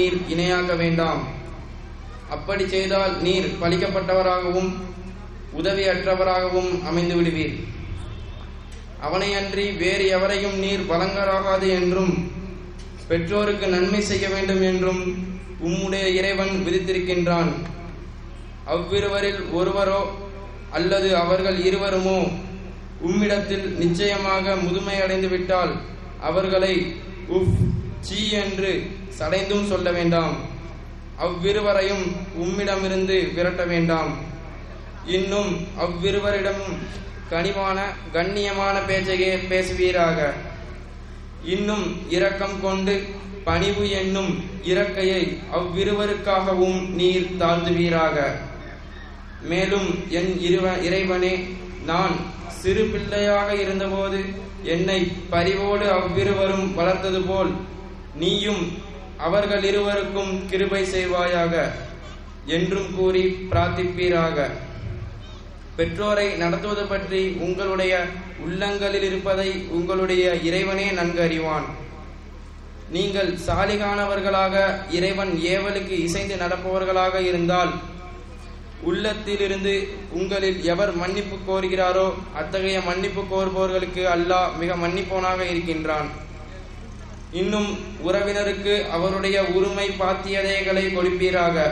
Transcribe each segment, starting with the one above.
நீர் இணையாக்க வேண்டாம். அப்படி செய்தால் நீர் பலிக்கப்பட்டவராகவும் உதவியற்றவராகவும் அமைந்து விடுவீர். அவனை அன்றி வேறு எவரையும் நீர் வழங்கராகாது என்றும் பெற்றோருக்கு நன்மை செய்ய வேண்டும் என்றும் உம்முடைய இறைவன் விதித்திருக்கின்றான். அவ்விருவரில் ஒருவரோ அல்லது அவர்கள் இருவருமோ உம்மிடத்தில் நிச்சயமாக முதுமையடைந்து விட்டால் அவர்களை உஃப் சீ என்று சடைந்தும் சொல்ல வேண்டாம். அவ்விருவரையும் உம்மிடமிருந்து விரட்ட வேண்டாம். இன்னும் அவ்விருவரிடம் கனிவான கண்ணியமான பேச்சையே பேசுவீராக. இன்னும் இரக்கம் கொண்டு பணிவு என்னும் இறக்கையை அவ்விருவருக்காகவும் நீர் தாழ்த்துவீராக. மேலும் என் இருவ இறைவனே நான் சிறு பிள்ளையாக இருந்தபோது என்னை பரிவோடு அவ்விருவரும் வளர்த்தது போல் நீயும் அவர்கள் இருவருக்கும் கிருபை செய்வாயாக என்றும் கூறி பிரார்த்திப்பீராக. பெற்றோரை நடத்துவது பற்றி உங்களுடைய உள்ளங்களில் இருப்பதை உங்களுடைய இறைவனே நன்கு அறிவான். நீங்கள் சாலிகானவர்களாக இறைவன் ஏவலுக்கு இசைந்து நடப்பவர்களாக இருந்தால் உள்ளத்திலிருந்து உங்களில் எவர் மன்னிப்பு கோருகிறாரோ அத்தகைய மன்னிப்பு கோருபவர்களுக்கு அல்லாஹ் மிக மன்னிப்போனாக இருக்கின்றான். இன்னும் உறவினருக்கு அவருடைய உரிமை பாத்தியதைகளை கொடுப்பீராக.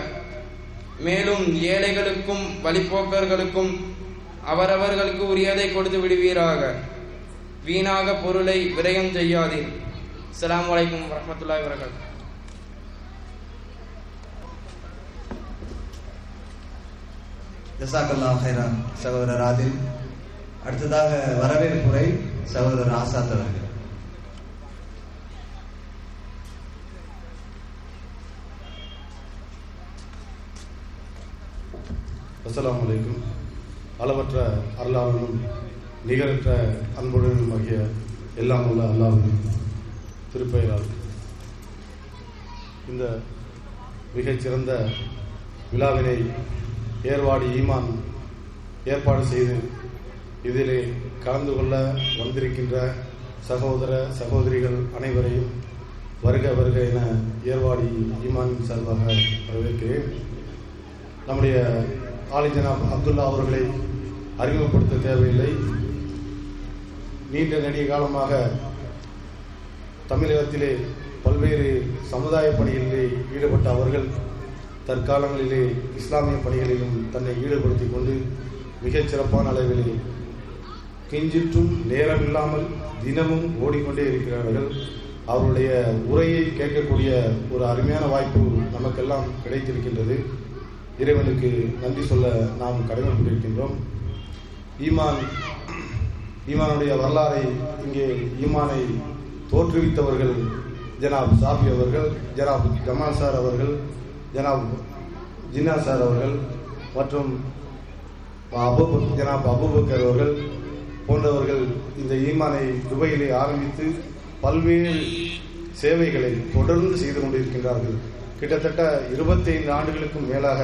மேலும் ஏழைகளுக்கும் வழிப்போக்கர்களுக்கும் அவரவர்களுக்கு உரியதை கொடுத்து விடுவீராக. வீணாக பொருளை விரயம் செய்யாதீர். அலாம் வலைக்கம் வரமத்துல்லா இவர்கள் ஜசாக்கல்லா ஹைரான் சகோதரர் ஆதில். அடுத்ததாக வரவேற்புரை சகோதரர் ஆசாத் அவர்கள். அஸ்லாம் வலைக்கும் அளவற்ற அருளாளனும் நிகரற்ற அன்புடனும் ஆகிய எல்லாம் உள்ள அல்லாஹ்வின் திருப்பெயரால் இந்த மிகச்சிறந்த விழாவினை ஏர்வாடி ஈமான் ஏற்பாடு செய்து இதிலே கலந்து கொள்ள வந்திருக்கின்ற சகோதர சகோதரிகள் அனைவரையும் வருக வருக என ஏர்வாடி ஈமானின் சார்பாக வரவேற்கிறேன். நம்முடைய ஆலி ஜனாப் அப்துல்லா அவர்களை அறிமுகப்படுத்த தேவையில்லை. நீண்ட நெடிய காலமாக தமிழகத்திலே பல்வேறு சமுதாய பணிகளிலே ஈடுபட்ட அவர்கள் தற்காலங்களிலே இஸ்லாமிய பணிகளிலும் தன்னை ஈடுபடுத்தி கொண்டு மிகச் சிறப்பான அளவிலே கிஞ்சிற்றும் நேரமில்லாமல் தினமும் ஓடிக்கொண்டே இருக்கிறார்கள். அவருடைய உரையை கேட்கக்கூடிய ஒரு அருமையான வாய்ப்பு நமக்கெல்லாம் கிடைத்திருக்கின்றது. இறைவனுக்கு நன்றி சொல்ல நாம் கடமைப்பட்டிருக்கின்றோம். ஈமான் ஈமானுடைய வரலாறை இங்கே ஈமானை தோற்றுவித்தவர்கள் ஜனாப் சாபி அவர்கள் ஜனாப் ஜமால் சார் அவர்கள் ஜனாப் ஜின்னா சார் அவர்கள் மற்றும் அபு ஜனாப் அபுபக்கர் அவர்கள் போன்றவர்கள் இந்த ஈமானை துபையிலே ஆரம்பித்து பல்வேறு சேவைகளை தொடர்ந்து செய்து கொண்டிருக்கின்றார்கள். கிட்டத்தட்ட 25 ஆண்டுகளுக்கும் மேலாக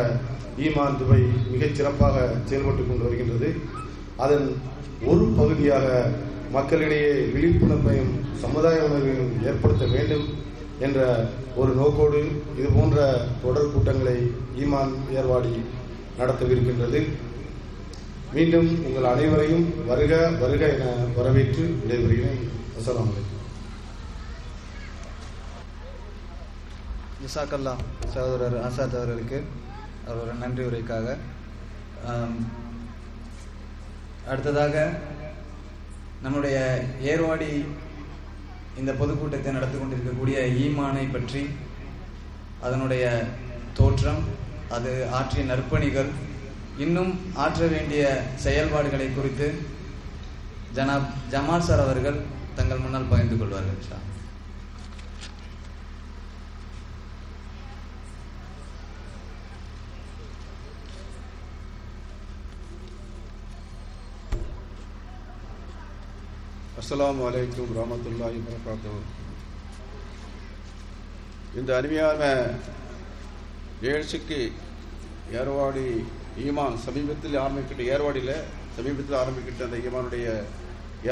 ஈமான் துபை மிகச் சிறப்பாக செயல்பட்டுக் கொண்டு வருகின்றது. அதன் ஒரு பகுதியாக மக்களிடையே விழிப்புணர்வையும் சமுதாய உணர்வையும் ஏற்படுத்த வேண்டும் என்ற ஒரு நோக்கோடு இது போன்ற தொடர் கூட்டங்களை ஈமான் ஏர்வாடி நடத்தவிருக்கின்றது. மீண்டும் உங்கள் அனைவரையும் வருக வருக என வரவேற்று விடைபெறுகிறேன். அஸ்லாம் வலைக்கம் ஜசாக்கல்லா சகோதரர் ஆசாத் அவர்களுக்கு அவரோட நன்றி உரைக்காக. அடுத்ததாக நம்முடைய ஏர்வாடி இந்த பொதுக்கூட்டத்தை நடத்தி கொண்டிருக்கக்கூடிய ஈமானை பற்றி அதனுடைய தோற்றம் அது ஆற்றிய நற்பணிகள் இன்னும் ஆற்ற வேண்டிய செயல்பாடுகளை குறித்து ஜனாப் ஜமால் சார் அவர்கள் தங்கள் முன்னால் பகிர்ந்து கொள்வார்கள் சார் அஸ்லாம் அஸ்ஸலாமு அலைக்கும் ரஹமத்துல்லாஹி வரகாத்து இந்த அருமையான நிகழ்ச்சிக்கு ஏர்வாடி ஈமான் சமீபத்தில் ஆரம்பிக்கிட்ட ஏர்வாடியில் சமீபத்தில் ஆரம்பிக்கிட்ட அந்த ஈமானுடைய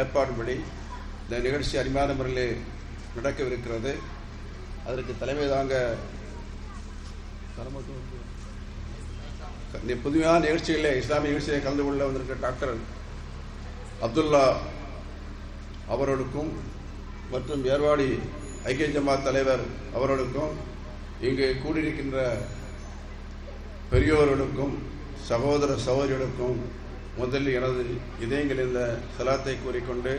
ஏற்பாடுபடி இந்த நிகழ்ச்சி அருமையான முறையில் நடக்கவிருக்கிறது. அதற்கு தலைமை தாங்க புதுமையான நிகழ்ச்சிகளில் இஸ்லாமிய நிகழ்ச்சியை கலந்து கொள்ள வந்திருக்க டாக்டர் அப்துல்லா அவர்களுக்கும் மற்றும் ஏர்வாடி ஐக்கிய ஜமாத் தலைவர் அவர்களுக்கும் இங்கு கூடியிருக்கின்ற பெரியோர்களுக்கும் சகோதர சகோதரிகளுக்கும் முதலில் எனது இதயங்கள் இந்த சலாத்தை கூறிக்கொண்டு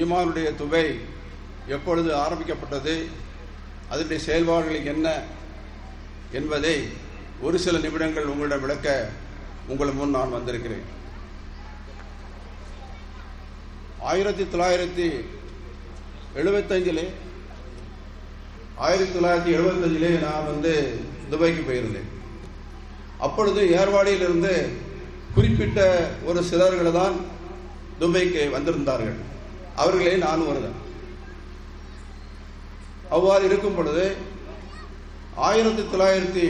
ஈமானுடைய துவை எப்பொழுது ஆரம்பிக்கப்பட்டது அதனுடைய செயல்பாடுகள் என்ன என்பதை ஒரு சில நிமிடங்கள் உங்களிடம் விளக்க உங்கள் முன் நான் வந்திருக்கிறேன். ஆயிரத்தி தொள்ளாயிரத்தி எழுபத்தஞ்சிலே ஆயிரத்தி தொள்ளாயிரத்தி எழுபத்தஞ்சிலே நான் வந்து துபாய்க்கு போயிருந்தேன். அப்பொழுது ஏர்வாடியிலிருந்து குறிப்பிட்ட ஒரு சிலர்களை தான் துபாய்க்கு வந்திருந்தார்கள். அவர்களே நான் ஒருவன் அவ்வாறு இருக்கும் பொழுது ஆயிரத்தி தொள்ளாயிரத்தி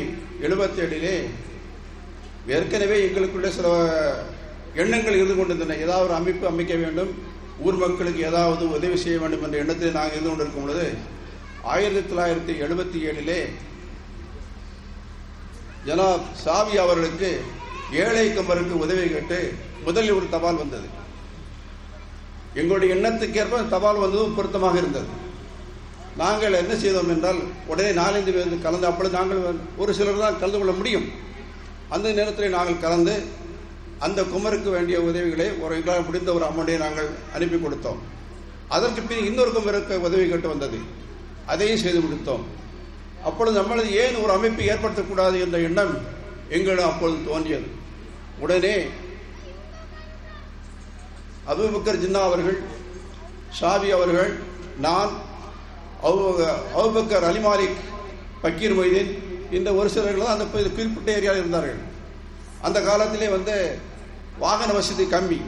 எழுபத்தி ஏழிலே ஏற்கனவே எங்களுக்குள்ளே சில எண்ணங்கள் இருந்து கொண்டிருந்தன. ஏதாவது ஒரு அமைப்பு அமைக்க வேண்டும் ஊர் மக்களுக்கு ஏதாவது உதவி செய்ய வேண்டும் என்ற எண்ணத்தில் நாங்கள் இருந்து கொண்டிருக்கும் பொழுது ஆயிரத்தி தொள்ளாயிரத்தி எழுபத்தி ஏழிலே ஜனாப் சாவி அவர்களுக்கு ஏழை கம்பருக்கு உதவி கேட்டு முதலில் ஒரு தபால் வந்தது. எங்களுடைய எண்ணத்துக்கேற்ப தபால் வந்ததும் பொருத்தமாக இருந்தது. நாங்கள் என்ன செய்தோம் என்றால் உடனே நாலஞ்சு பேர் கலந்து அப்பொழுது நாங்கள் ஒரு சிலர் தான் கலந்து கொள்ள முடியும். அந்த நேரத்தில் நாங்கள் கலந்து அந்த குமருக்கு வேண்டிய உதவிகளை ஒரு எங்களால் முடிந்த ஒரு அமௌண்ட்டை நாங்கள் அனுப்பி கொடுத்தோம். அதற்கு பின் இன்னொரு குமருக்கு உதவி கேட்டு வந்தது. அதையும் செய்து கொடுத்தோம் அப்பொழுது நம்மளது ஏன் ஒரு அமைப்பு ஏற்படுத்தக்கூடாது என்ற எண்ணம் எங்களிடம் அப்பொழுது தோன்றியது. உடனே அபுபக்கர் ஜின்னா அவர்கள் ஷாபி அவர்கள் நான் அபுபக்கர் அலிமாலிக் பக்கீர் மொய்தீன் இந்த ஒரு சிலர்கள் தான் அந்த குறிப்பிட்ட ஏரியாவில் இருந்தார்கள். அந்த காலத்திலே வந்து வாகன வசதி கம்மி.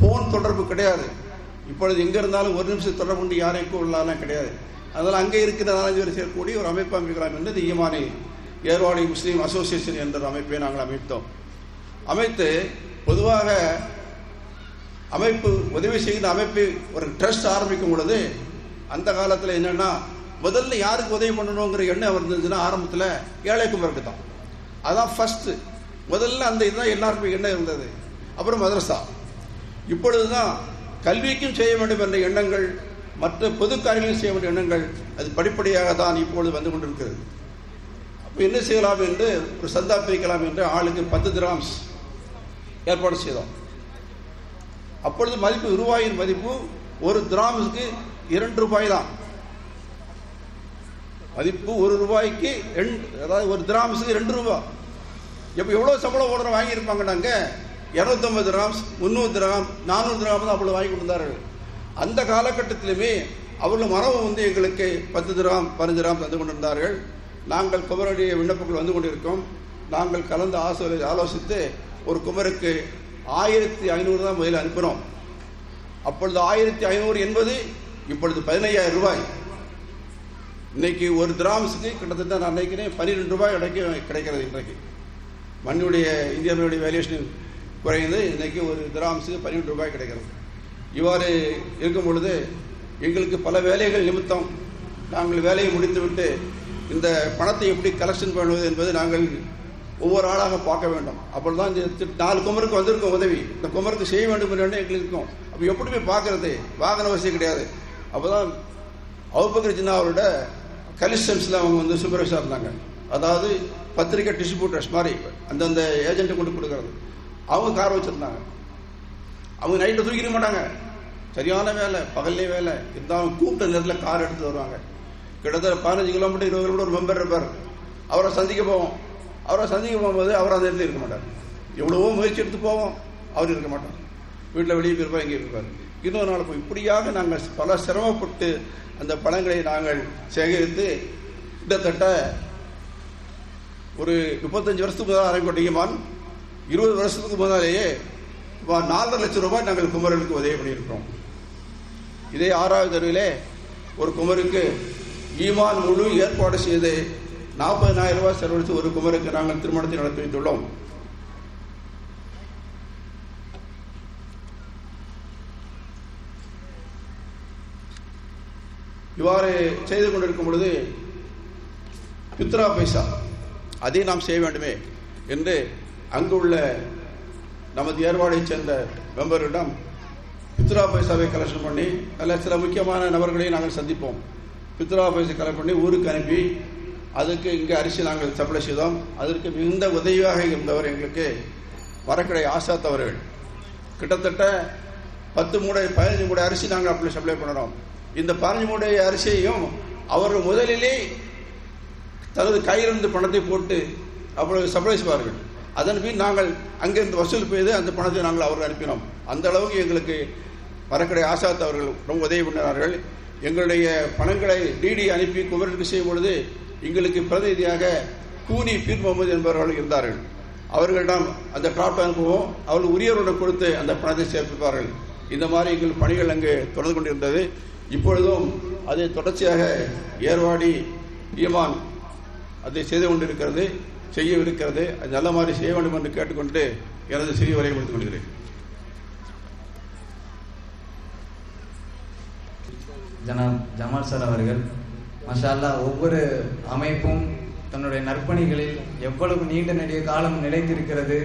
போன் தொடர்பு கிடையாது. இப்பொழுது எங்கே இருந்தாலும் ஒரு நிமிஷம் தொடர்பு கொண்டு யாரையும் கூடலாம் கிடையாது. அதனால் அங்கே இருக்கிற நாலஞ்சு பேர் சேர்க்கக்கூடிய ஒரு அமைப்பு அமைக்கலாம் என்று ஈமானி ஏர்வாடி முஸ்லீம் அசோசியேஷன் என்ற ஒரு அமைப்பை நாங்கள் அமைத்தோம். அமைத்து பொதுவாக அமைப்பு உதவி செய்கிற அமைப்பு ஒரு ட்ரஸ்ட் ஆரம்பிக்கும் பொழுது அந்த காலத்தில் என்னென்னா முதல்ல யாருக்கு உதவி பண்ணணுங்கிற எண்ணம் இருந்ததுன்னா ஆரம்பத்தில் ஏழைக்கும் பிறகு தான். அதான் ஃபஸ்ட்டு முதல்ல அந்த இதுதான் எல்லாருக்கும் எண்ணம் இருந்தது. அப்புறம் மதரசா இப்பொழுதுதான் கல்விக்கும் செய்ய வேண்டும் என்ற எண்ணங்கள் மற்ற பொது காரியங்களும் செய்ய வேண்டிய எண்ணங்கள் அது படிப்படியாக தான் இப்பொழுது வந்து கொண்டிருக்கிறது. அப்போ என்ன செய்யலாம் என்று ஒரு சந்தா பிரிக்கலாம் என்று ஆளுக்கு பத்து கிராம்ஸ் ஏற்பாடு செய்தோம். அப்பொழுது மதிப்பு ரூபாயின் மதிப்பு ஒரு கிராமுக்கு இரண்டு ரூபாய் தான் மதிப்பு ஒரு ரூபாய்க்கு ரெண்டு அதாவது ஒரு கிராம்ஸுக்கு ரெண்டு ரூபாய் இப்போ எவ்வளோ சம்பளம் ஓடுற வாங்கியிருப்பாங்க நாங்கள் இரநூத்தம்பது கிராம்ஸ் முந்நூறு கிராம் நானூறு கிராம் தான் அவ்வளோ வாங்கி கொடுத்தார்கள் அந்த காலகட்டத்திலுமே அவர்கள் மரபு வந்து எங்களுக்கு பத்து கிராம் பதினஞ்சு கிராம் தந்து கொண்டிருந்தார்கள். நாங்கள் குமரனுடைய விண்ணப்பங்கள் வந்து கொண்டிருக்கோம். நாங்கள் கலந்து ஆசோலை ஆலோசித்து ஒரு குமருக்கு ஆயிரத்தி ஐநூறு தான் முதலில் அனுப்பினோம். அப்பொழுது ஆயிரத்தி ஐநூறு என்பது இப்பொழுது பதினையாயிரம் ரூபாய். இன்னைக்கு ஒரு கிராம்ஸுக்கு கிட்டத்தட்ட நான் நினைக்கிறேன் பன்னிரெண்டு ரூபாய் கிடைக்க கிடைக்கிறது இன்றைக்கு. மண்ணுடைய இந்தியாவுடைய வேல்யூஷன் குறைந்து இன்னைக்கு ஒரு கிராம்ஸுக்கு பன்னிரெண்டு ரூபாய் கிடைக்கிறது. இவ்வாறு இருக்கும் பொழுது எங்களுக்கு பல வேலைகள் நிமித்தம் நாங்கள் வேலையை முடித்துவிட்டு இந்த பணத்தை எப்படி கலெக்ஷன் பண்ணுவது என்பது நாங்கள் ஒவ்வொரு ஆளாக பார்க்க வேண்டும். அப்பொழுதுதான் இந்த நாலு குமருக்கு வந்திருக்கும் உதவி. இந்த குமருக்கு செய்ய வேண்டும் என்று எங்களுக்கு இருக்கும். அப்போ எப்படி போய் பார்க்கறது? வாகன வசதி கிடையாது. அப்போதான் அவுபக்கர் ஜின்னா அவரோட கலிஸ்டன்ஸில் அவங்க வந்து சூப்பர்வைசராக இருந்தாங்க. அதாவது பத்திரிக்கை டிஸ்ட்ரிபியூட்டர்ஸ் மாதிரி அந்தந்த ஏஜென்ட்டை கொண்டு கொடுக்கறது. அவங்க கார் வச்சுருந்தாங்க. அவங்க நைட்டில் தூக்கிட மாட்டாங்க. சரியான வேலை பகல்லே வேலை. இருந்தாலும் கூப்பிட்ட நேரத்தில் கார் எடுத்து வருவாங்க. கிட்டத்தட்ட பதினஞ்சு கிலோமீட்டர் இருபது கிலோமீட்டர் ஒரு மெம்பர் இருப்பார். அவரை சந்திக்க போவோம். அவரை சந்திக்க போகும்போது அவர் அந்த இடத்துல இருக்க மாட்டார். எவ்வளவோ முயற்சி எடுத்து போவோம். அவர் இருக்க மாட்டார். வீட்டில் வெளியே போயிருப்பார் இங்கே இருப்பார். இன்னொரு நாள் போய் இப்படியாக நாங்கள் பல சிரமப்பட்டு அந்த பழங்களை நாங்கள் சேகரித்து கிட்டத்தட்ட ஒரு முப்பத்தஞ்சு வருஷத்துக்கு முதல் ஆரம்பிக்கப்பட்ட இருபது வருஷத்துக்கு முதலேயே நாலரை லட்சம் ரூபாய் நாங்கள் குமரனுக்கு உதவி பண்ணியிருக்கிறோம். இதே ஆறாவது தெருவிலே ஒரு குமருக்கு ஈமான் முழு ஏற்பாடு செய்து நாற்பதனாயிரம் ரூபாய் செலவழித்து ஒரு குமருக்கு நாங்கள் திருமணத்தை நடத்தி வைத்துள்ளோம். இவ்வாறு செய்து கொண்டிருக்கும் பொழுது பித்ரா பைசா அதை நாம் செய்ய வேண்டுமே என்று அங்குள்ள நமது ஏற்பாடைச் சேர்ந்த மெம்பரிடம் பித்ரா பைசாவை கலெக்ஷன் பண்ணி அதில் சில முக்கியமான நபர்களையும் நாங்கள் சந்திப்போம். பித்ரா பைசா கலெக்ட் பண்ணி ஊருக்கு அனுப்பி அதுக்கு இங்கே அரிசி நாங்கள் சப்ளை செய்தோம். அதற்கு மிகுந்த உதவியாக இருந்தவர் எங்களுக்கு வரக்கடை ஆசாத் அவர்கள். கிட்டத்தட்ட பத்து மூடை பதினஞ்சு மூடை அரிசி நாங்கள் அப்படி சப்ளை பண்ணுறோம். இந்த பதினஞ்சு மூடை அரிசியையும் அவர் முதலிலே தனது கையிலிருந்து பணத்தை போட்டு அவ்வளவு சப்ளை செய்வார்கள் அதன் பின் நாங்கள் அங்கிருந்து வசூல் செய்து அந்த பணத்தை நாங்கள் அவர்கள் அனுப்பினோம். அந்த அளவுக்கு எங்களுக்கு மரக்கடை ஆசாத் அவர்கள் ரொம்ப உதவி பண்ணினார்கள் எங்களுடைய பணங்களை டிடி அனுப்பி குமரனுக்கு செய்யும் பொழுது எங்களுக்கு பிரதிநிதியாக கூனி பீர் முகமது என்பவர்கள் இருந்தார்கள். அவர்களிடம் அந்த டிராப்ட் அனுப்புவோம். அவர்கள் உரியவருடன் கொடுத்து அந்த பணத்தை சேர்ப்பிப்பார்கள் இந்த மாதிரி எங்கள் பணிகள் அங்கு தொடர்ந்து கொண்டிருந்தது. இப்பொழுதும் அதை தொடர்ச்சியாக ஏர்வாடி ஈமான் அதை செய்து கொண்டிருக்கிறது செய்யவிருக்கிறது அது நல்ல மாதிரி செய்ய வேண்டும் என்று கேட்டுக்கொண்டு எனது சிறிய வரையை கொடுத்துக் கொள்கிறேன். ஜனாப் ஜமால் சார் அவர்கள் மஷா அல்லாஹ் ஒவ்வொரு அமைப்பும் தன்னுடைய நற்பணிகளில் எவ்வளவு நீண்ட நெடிய காலம் நிலைத்திருக்கிறது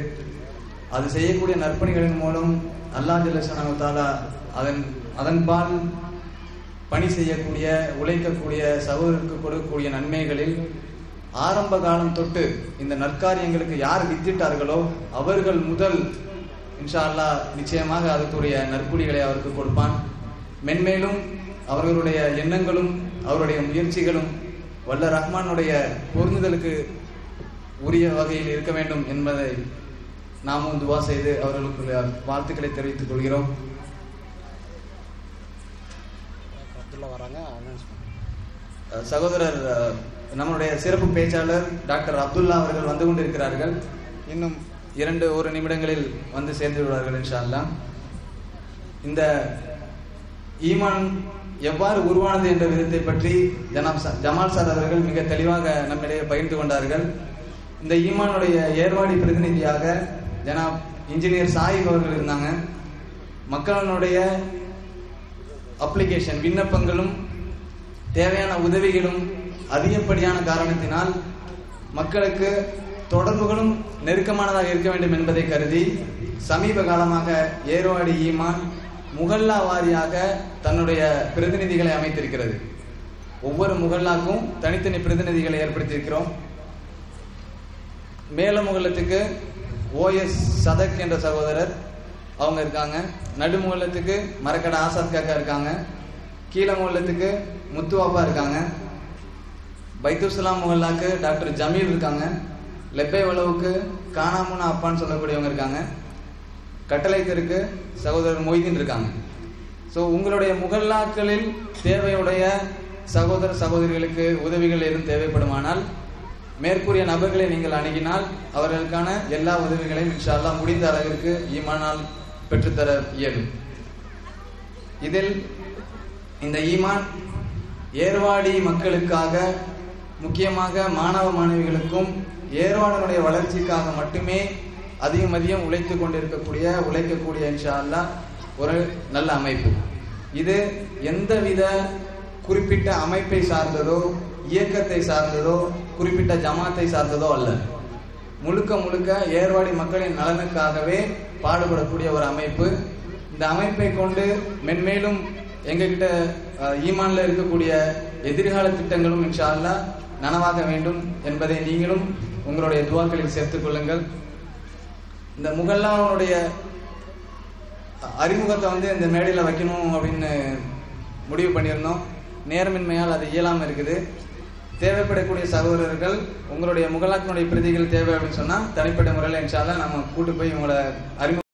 அது செய்யக்கூடிய நற்பணிகளின் மூலம் அல்லாஹ் ஜல்லஷானு அதன் அதன்பால் பணி செய்யக்கூடிய உழைக்கக்கூடிய சகோதரருக்கு கொடுக்கக்கூடிய நன்மைகளில் ஆரம்ப காலம் தொட்டு இந்த நற்காரியங்களுக்கு யார் வித்திட்டார்களோ அவர்கள் முதல் இன்ஷா நிச்சயமாக அதுக்குரிய நற்கூலிகளை அவருக்கு கொடுப்பான். மென்மேலும் அவர்களுடைய எண்ணங்களும் அவருடைய முயற்சிகளும் வல்ல ரஹ்மானுடைய பொருந்துதலுக்கு உரிய வகையில் இருக்க வேண்டும் என்பதை நாமும் துவா செய்து அவர்களுக்கு வாழ்த்துக்களை தெரிவித்துக் கொள்கிறோம். சகோதரர் நம்மளுடைய சிறப்பு பேச்சாளர் டாக்டர் அப்துல்லா அவர்கள் வந்து கொண்டிருக்கிறார்கள். இன்னும் இரண்டு ஒரு நிமிடங்களில் வந்து சேர்ந்து விடுவார்கள் இன்ஷா இந்த ஈமான் எவ்வாறு உருவானது என்ற விதத்தை பற்றி ஜனாப் ஜமால் சார் அவர்கள் மிக தெளிவாக நம்மிடையே பகிர்ந்து கொண்டார்கள். இந்த ஈமானுடைய ஏர்வாடி பிரதிநிதியாக ஜனாப் இன்ஜினியர் சாஹிப் அவர்கள் இருந்தாங்க. மக்களினுடைய அப்ளிகேஷன் விண்ணப்பங்களும் தேவையான உதவிகளும் அதிகப்படியான காரணத்தினால் மக்களுக்கு தொடர்புகளும் நெருக்கமானதாக இருக்க வேண்டும் என்பதை கருதி சமீப காலமாக ஏர்வாடி ஈமான் முகல்லா வாரியாக தன்னுடைய பிரதிநிதிகளை அமைத்திருக்கிறது. ஒவ்வொரு முகல்லாக்கும் தனித்தனி பிரதிநிதிகளை ஏற்படுத்தியிருக்கிறோம். மேல முகல்லத்துக்கு ஓஎஸ் சதக் என்ற சகோதரர் அவங்க இருக்காங்க. நடுமுகலத்துக்கு மரக்கடை ஆசாத் காக்கா இருக்காங்க. கீழமுகலத்துக்கு முத்துவாப்பா இருக்காங்க. பைத்துசலாம் முகல்லாக்கு டாக்டர் ஜமீல் இருக்காங்க. லெப்பை வளவுக்கு காணாமுனா அப்பான்னு சொல்லக்கூடியவங்க இருக்காங்க. கட்டளை தெருக்கு சகோதரர் மொய்தீன் இருக்காங்க. ஸோ உங்களுடைய முகல்லாக்களில் தேவையுடைய சகோதர சகோதரிகளுக்கு உதவிகள் எதுவும் தேவைப்படுமானால் மேற்கூறிய நபர்களை நீங்கள் அணுகினால் அவர்களுக்கான எல்லா உதவிகளையும் இன்ஷா முடிந்த அளவிற்கு ஈமானால் பெற்றுத்தர இயலும். இதில் இந்த ஈமான் ஏர்வாடி மக்களுக்காக முக்கியமாக மாணவ மாணவிகளுக்கும் ஏர்வாடனுடைய வளர்ச்சிக்காக மட்டுமே அதிகம் அதிகம் உழைத்து கொண்டிருக்கக்கூடிய உழைக்கக்கூடிய இன்ஷா அல்லாஹ் ஒரு நல்ல அமைப்பு. இது எந்தவித குறிப்பிட்ட அமைப்பை சார்ந்ததோ இயக்கத்தை சார்ந்ததோ குறிப்பிட்ட ஜமாத்தை சார்ந்ததோ அல்ல. முழுக்க முழுக்க ஏர்வாடி மக்களின் நலனுக்காகவே பாடுபடக்கூடிய ஒரு அமைப்பு. இந்த அமைப்பை கொண்டு மென்மேலும் எங்ககிட்ட ஈமான்ல இருக்கக்கூடிய எதிர்கால திட்டங்களும் இன்ஷா அல்லாஹ் நனவாக வேண்டும் என்பதை நீங்களும் உங்களுடைய துவாக்களில் சேர்த்துக் கொள்ளுங்கள். இந்த முகல்லாவுடைய அறிமுகத்தை வந்து இந்த மேடையில் வைக்கணும் அப்படின்னு முடிவு பண்ணியிருந்தோம். நேர்மின்மையால் அது இயலாமல் இருக்குது. தேவைப்படக்கூடிய சகோதரர்கள் உங்களுடைய முகலாக்கினுடைய பிரதிகள் தேவை அப்படின்னு சொன்னால் தனிப்பட்ட முறையில் என்றால் நம்ம கூட்டு போய் உங்களை அறிமுக